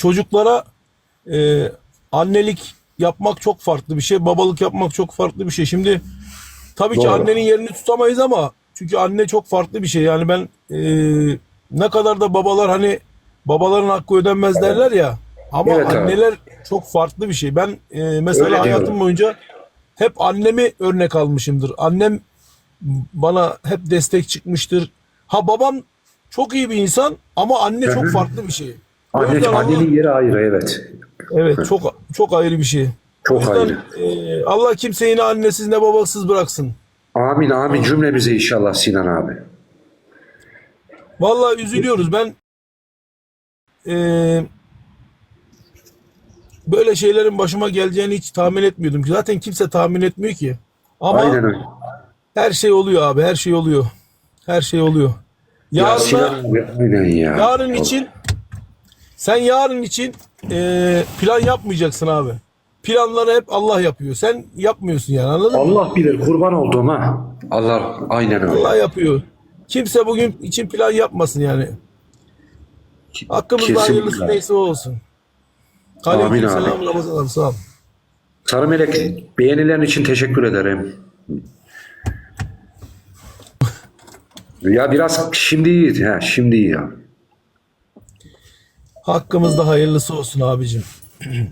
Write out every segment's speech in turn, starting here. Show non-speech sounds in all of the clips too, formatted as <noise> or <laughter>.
çocuklara e, annelik yapmak çok farklı bir şey, babalık yapmak çok farklı bir şey. Şimdi tabii ki Doğru. annenin yerini tutamayız ama çünkü anne çok farklı bir şey. Yani ben e, ne kadar da babalar hani babaların hakkı ödenmez derler ya. Ama Evet abi. anneler çok farklı bir şey. Ben e, mesela Öyle hayatım diyorum. boyunca hep annemi örnek almışımdır. Annem bana hep destek çıkmıştır. Ha babam çok iyi bir insan ama anne çok farklı bir şey. Anne, yüzden Allah- annenin yeri ayrı evet. evet çok çok ayrı bir şey. Çok yüzden, ayrı. e, Allah kimseyi ne annesiz ne babasız bıraksın. Amin amin cümlemize inşallah Sinan abi. Vallahi üzülüyoruz. Ben e, böyle şeylerin başıma geleceğini hiç tahmin etmiyordum. Zaten kimse tahmin etmiyor ki. Ama Aynen öyle. her şey oluyor abi. Her şey oluyor. Her şey oluyor. Ya abi aynen ya. yarın için sen yarın için e, plan yapmayacaksın abi. Planları hep Allah yapıyor. Sen yapmıyorsun yani anladın mı? Allah bilir kurban olduğum ha. Allah aynen öyle. Allah yapıyor. Kimse bugün için plan yapmasın yani. Hakkımızda Kesinlikle. hayırlısı neyse o olsun. Amin abi. Aleykümselam Ramazan abi sağ ol. Sarı Melek beğenilerin için teşekkür ederim. Ya biraz şimdi iyi. Ha, şimdi iyi ya. Hakkımızda hayırlısı olsun abicim.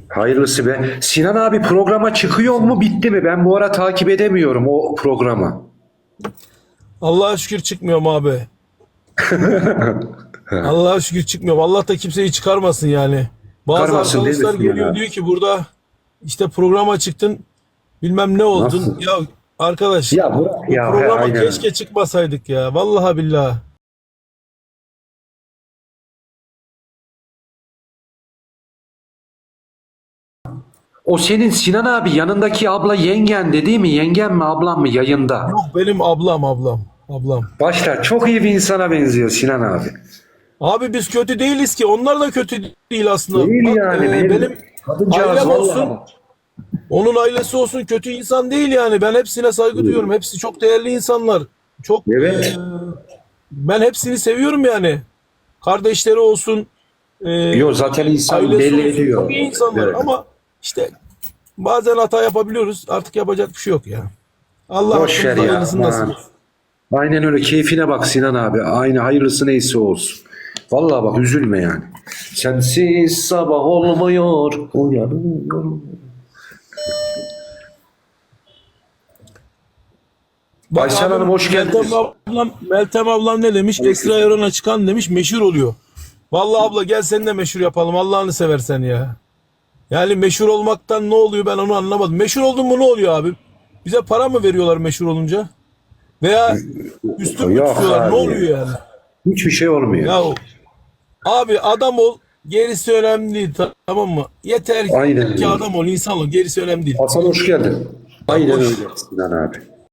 Hayırlısı be. Sinan abi programa çıkıyor mu bitti mi? Ben bu ara takip edemiyorum o programı. Allah'a şükür çıkmıyorum abi. <laughs> Allah'a şükür çıkmıyorum. Allah da kimseyi çıkarmasın yani. Bazı mi arkadaşlar geliyor abi? diyor ki burada işte programa çıktın bilmem ne oldun. Nasıl? Ya arkadaş Ya bu ya, he, programa aynen. keşke çıkmasaydık ya. Vallahi billahi. O senin Sinan abi yanındaki abla yengen de değil mi? Yengen mi ablam mı yayında? Yok benim ablam ablam. Ablam. Başlar çok iyi bir insana benziyor Sinan abi. Abi biz kötü değiliz ki. Onlar da kötü değil aslında. Değil Bak, yani. e, benim, benim kadıncağız ailem vallahi. olsun. Onun ailesi olsun kötü insan değil yani. Ben hepsine saygı duyuyorum. Hepsi çok değerli insanlar. Çok Evet. e, ben hepsini seviyorum yani. Kardeşleri olsun. E, Yok zaten insan belli ediyor. İnsanlar Evet. ama işte bazen hata yapabiliyoruz. Artık yapacak bir şey yok ya. Allah Boş ver ya. Aynen öyle keyfine bak Sinan abi. Aynı hayırlısı neyse olsun. Vallahi bak üzülme yani. Sensiz sabah olmuyor. Uyanıyorum. Bak abi, Hanım, hoş geldiniz. Meltem ablam, Meltem ablam ne demiş? Esra Erol'a çıkan demiş meşhur oluyor. Vallahi abla gel seni de meşhur yapalım Allah'ını seversen ya. Yani meşhur olmaktan ne oluyor ben onu anlamadım. Meşhur oldun mu ne oluyor abi? Bize para mı veriyorlar meşhur olunca? Veya üstün mü Yok tutuyorlar? abi. Ne oluyor yani? Hiçbir şey olmuyor. Ya abi adam ol gerisi önemli değil tamam mı? Yeter Aynen ki öyle. adam ol insan ol gerisi önemli değil. Hasan hoş geldin. Aynen Hoş. öyle Sinan abi.